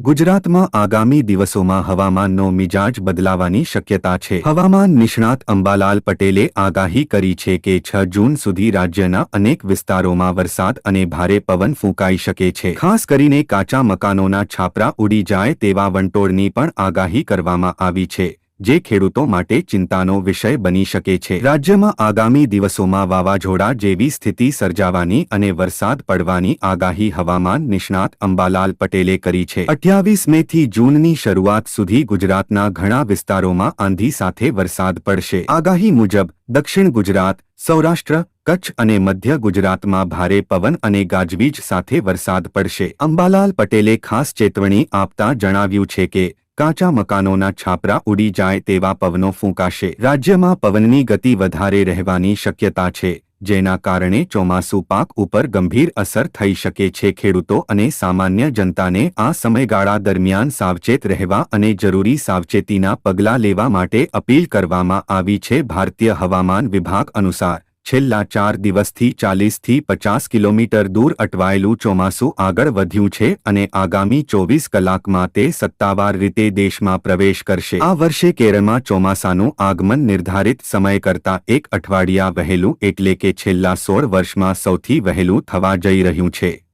ગુજરાતમાં આગામી દિવસોમાં હવામાનનો મિજાજ બદલાવાની શક્યતા છે. હવામાન નિષ્ણાત અંબાલાલ પટેલે આગાહી કરી છે કે છ જૂન સુધી રાજ્યના અનેક વિસ્તારોમાં વરસાદ અને ભારે પવન ફૂંકાઈ શકે છે. ખાસ કરીને કાચા મકાનોના છાપરા ઉડી જાય તેવા વંટોળની પણ આગાહી કરવામાં આવી છે. જે ખેડૂતો માટે ચિંતાનો વિષય બની શકે છે. રાજ્યમાં આગામી દિવસોમાં વાવાઝોડા જેવી સ્થિતિ સર્જાવાની અને વરસાદ પડવાની આગાહી હવામાન નિષ્ણાત અંબાલાલ પટેલે કરી છે. અઠ્યાવીસ મે થી જૂનની શરૂઆત સુધી ગુજરાતના ઘણા વિસ્તારોમાં આંધી સાથે વરસાદ પડશે. આગાહી મુજબ, દક્ષિણ ગુજરાત, સૌરાષ્ટ્ર, કચ્છ અને મધ્ય ગુજરાતમાં ભારે પવન અને ગાજવીજ સાથે વરસાદ પડશે. અંબાલાલ પટેલે ખાસ ચેતવણી આપતા જણાવ્યું છે કે કાચા મકાનોના છાપરા ઉડી જાય તેવા પવનો ફૂંકાશે. રાજ્યમાં પવનની ગતિ વધારે રહેવાની શક્યતા છે, જેના કારણે ચોમાસુ પાક ઉપર ગંભીર અસર થઈ શકે છે. ખેડૂતો અને સામાન્ય જનતાને આ સમયગાળા દરમિયાન સાવચેત રહેવા અને જરૂરી સાવચેતીના પગલાં લેવા માટે અપીલ કરવામાં આવી છે. ભારતીય હવામાન વિભાગ અનુસાર છેલ્લા ચાર દિવસથી ચાલીસથી પચાસ કિલોમીટર દૂર અટવાયેલું ચોમાસું આગળ વધ્યું છે અને આગામી ચોવીસ કલાકમાં તે સત્તાવાર રીતે દેશમાં પ્રવેશ કરશે. આ વર્ષે કેરળમાં ચોમાસાનું આગમન નિર્ધારિત સમય કરતાં એક અઠવાડિયા વહેલું એટલે કે છેલ્લા સોળ વર્ષમાં સૌથી વહેલું થવા જઈ રહ્યું છે.